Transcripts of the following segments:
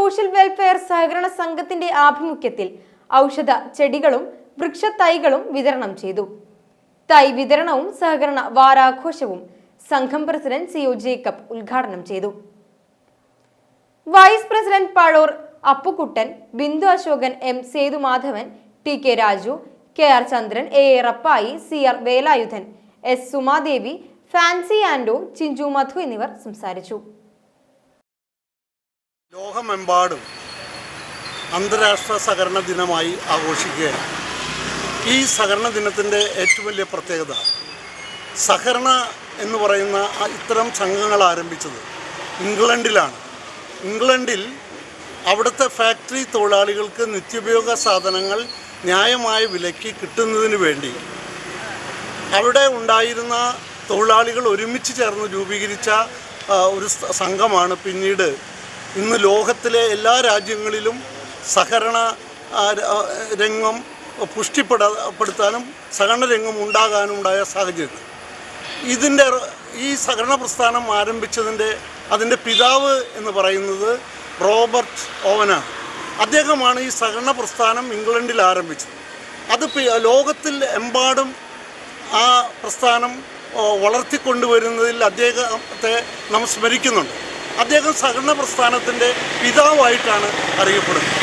Social welfare സഹകരണ സംഘത്തിന്റെ ആഭിമുഖ്യത്തിൽ ഔഷധ ചെടികളും വൃക്ഷത്തൈകളും വിതരണം ചെയ്തു. തൈ വിതരണവും സഹകരണ വാരാഘോഷവും സംഘം പ്രസിഡന്റ് സി ഒ ജേക്കബ് ഉദ്ഘാടനം ചെയ്തു. Vice president Pazhoor Appukuttan Bindu Ashokan M Sethumadhavan T K Raju K R Chandran A A Rappai C R Velayudhan S Sumadevi Fancy Ando Chinchu Madhu എന്നിവർ സംസാരിച്ചു. ലോകമെമ്പാടും അന്താരാഷ്ട്ര സഹകരണ ദിനമായി ആഘോഷിക്കുകയാണ്. ഈ സഹകരണ ദിനത്തിന്റെ ഏറ്റവും വലിയ പ്രത്യേകത സഹകരണ എന്ന് പറയുന്ന ഇത്തരം സംഘങ്ങൾ ആരംഭിച്ചത് ഇംഗ്ലണ്ടിലാണ്. ഇംഗ്ലണ്ടിൽ അവിടുത്തെ ഫാക്ടറി തൊഴിലാളികൾക്ക് നിത്യോപയോഗ സാധനങ്ങൾ ന്യായമായ വിലയ്ക്ക് കിട്ടുന്നതിന് വേണ്ടി അവിടെ ഉണ്ടായിരുന്ന തൊഴിലാളികൾ ഒരുമിച്ച് ചേർന്ന് രൂപീകരിച്ച ഒരു സംഘമാണ് പിന്നീട് ഇന്ന് ലോകത്തിലെ എല്ലാ രാജ്യങ്ങളിലും സഹകരണ രംഗം പുഷ്ടിപ്പെടപ്പെടുത്താനും സഹകരണ രംഗം ഉണ്ടാകാനും ഉണ്ടായ സാഹചര്യം ഇതിന്റെ ഈ സഹകരണ പ്രസ്ഥാനം ആരംഭിച്ചതിന്റെ അതിന്റെ പിതാവ് എന്ന് പറയുന്നത് റോബർട്ട് ഓവനാണ്. അദ്ദേഹമാണ് ഈ സഹകരണ പ്രസ്ഥാനം ഇംഗ്ലണ്ടിൽ ആരംഭിച്ചത്. അത് ലോകത്തിൽ എമ്പാടും ആ പ്രസ്ഥാനം വളർത്തിക്കൊണ്ടുവരുന്നതിൽ അദ്ദേഹത്തെ നാം സ്മരിക്കുന്നുണ്ട്. അദ്ദേഹം സഹകരണ പ്രസ്ഥാനത്തിന്റെ പിതാവായിട്ടാണ് അറിയപ്പെടുന്നത്.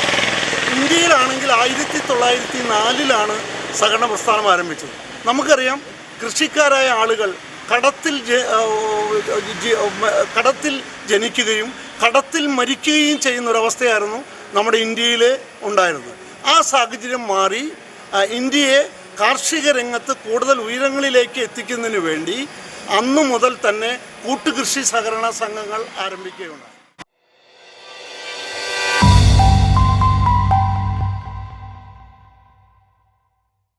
ഇന്ത്യയിലാണെങ്കിൽ ആയിരത്തി തൊള്ളായിരത്തി നാലിലാണ് സഹകരണ പ്രസ്ഥാനം ആരംഭിച്ചത്. നമുക്കറിയാം കൃഷിക്കാരായ ആളുകൾ കടത്തിൽ കടത്തിൽ ജനിക്കുകയും കടത്തിൽ മരിക്കുകയും ചെയ്യുന്ന ഒരവസ്ഥയായിരുന്നു നമ്മുടെ ഇന്ത്യയിൽ ഉണ്ടായിരുന്നത്. ആ സാഹചര്യം മാറി ഇന്ത്യയെ കാർഷിക രംഗത്ത് കൂടുതൽ ഉയരങ്ങളിലേക്ക് എത്തിക്കുന്നതിന് വേണ്ടി അന്നു മുതൽ തന്നെ കൂട്ടുകൃഷി സഹകരണ സംഘങ്ങൾ ആരംഭിക്കുകയുണ്ടായി.